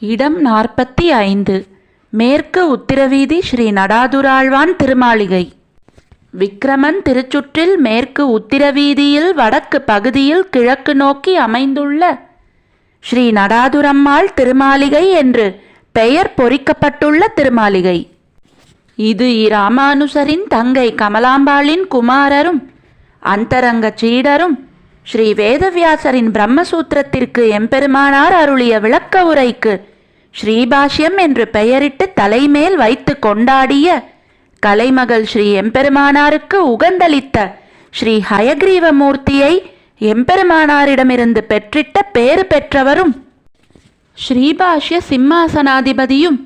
இடம் நாற்பத்தி ஐந்து. மேற்கு உத்திரவீதி ஸ்ரீ நடாதுராழ்வான் திருமாளிகை. விக்கிரமன் திருச்சுற்றில் மேற்கு உத்திரவீதியில் வடக்கு பகுதியில் கிழக்கு நோக்கி அமைந்துள்ள ஸ்ரீ நடாதுரம்மாள் திருமாளிகை என்று பெயர் பொறிக்கப்பட்டுள்ள திருமாளிகை. இது இராமானுசரின் தங்கை கமலாம்பாளின் குமாரரும் அந்தரங்க சீடரும் ஸ்ரீ வேதவியாசரின் பிரம்மசூத்திரத்திற்கு எம்பெருமானார் அருளிய விளக்க உரைக்கு ஸ்ரீபாஷ்யம் என்று பெயரிட்டு தலைமேல் வைத்து கொண்டாடிய கலைமகள் ஸ்ரீ எம்பெருமானாருக்கு உகந்தளித்த ஸ்ரீ ஹயக்ரீவமூர்த்தியை எம்பெருமானாரிடமிருந்து பெற்றிட்ட பேறு பெற்றவரும் ஸ்ரீபாஷ்ய சிம்மாசனாதிபதியும்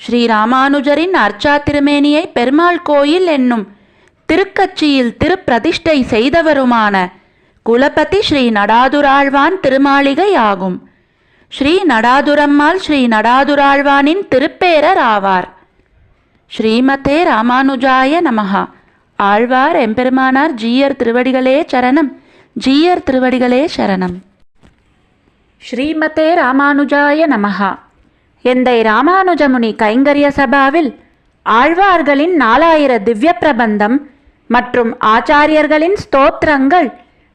ஸ்ரீராமானுஜரின் அர்ச்சா திருமேனியை பெருமாள் கோயில் என்னும் திருக்கட்சியில் திருப்பிரதிஷ்டை செய்தவருமான குலபதி ஸ்ரீ நடாதுராழ்வான் திருமாளிகை ஆகும் ஸ்ரீ நடாதுரம்மாள் ஸ்ரீ நடாதுராழ்வானின் திருப்பேரர் ஆவார். ஸ்ரீமதே ராமானுஜாய நமஹா. ஆழ்வார் எம்பெருமானார் ஜீயர் திருவடிகளே சரணம். ஜீயர் திருவடிகளே சரணம். ஸ்ரீமதே ராமானுஜாய நமஹா. எந்தை ராமானுஜமுனி கைங்கரிய சபாவில் ஆழ்வார்களின் நாலாயிர திவ்ய பிரபந்தம் மற்றும் ஆச்சாரியர்களின் ஸ்தோத்திரங்கள்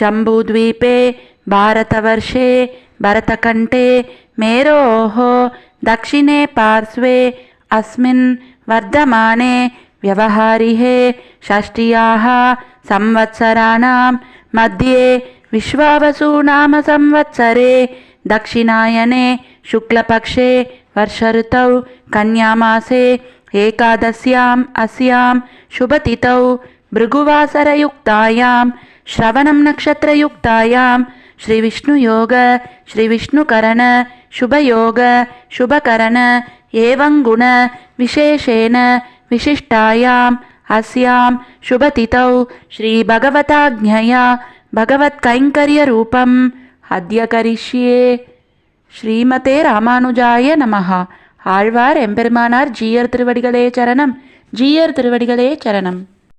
जम्बूद्वीपे भारतवर्षे भरतकण्ठे मेरोः दक्षिणे पार्श्वे अस्मिन् वर्धमाने व्यवहारिहे षष्ट्याः संवत्सराणां मध्ये विश्वावसुनाम संवत्सरे दक्षिणायने शुक्लपक्षे वर्षऋतौ कन्यामासे एकादश्याम् अस्यां शुभतिथौ भृगुवासरयुक्तायां श्रवणं नक्षत्रयुक्तायां श्रीविष्णुयोग श्रीविष्णुकरण शुभयोग शुभकरण एवं गुण विशेषेण विशिष्टायाम् अस्यां शुभतिथौ श्रीभगवताज्ञया भगवत्कैङ्कर्यरूपम् अद्य करिष्ये ஸ்ரீமதே ராமானுஜாய நமஹா ஆழ்வார் எம்பெருமானார் ஜீயர் திருவடிகளே சரணம் ஜீயர் திருவடிகளே சரணம்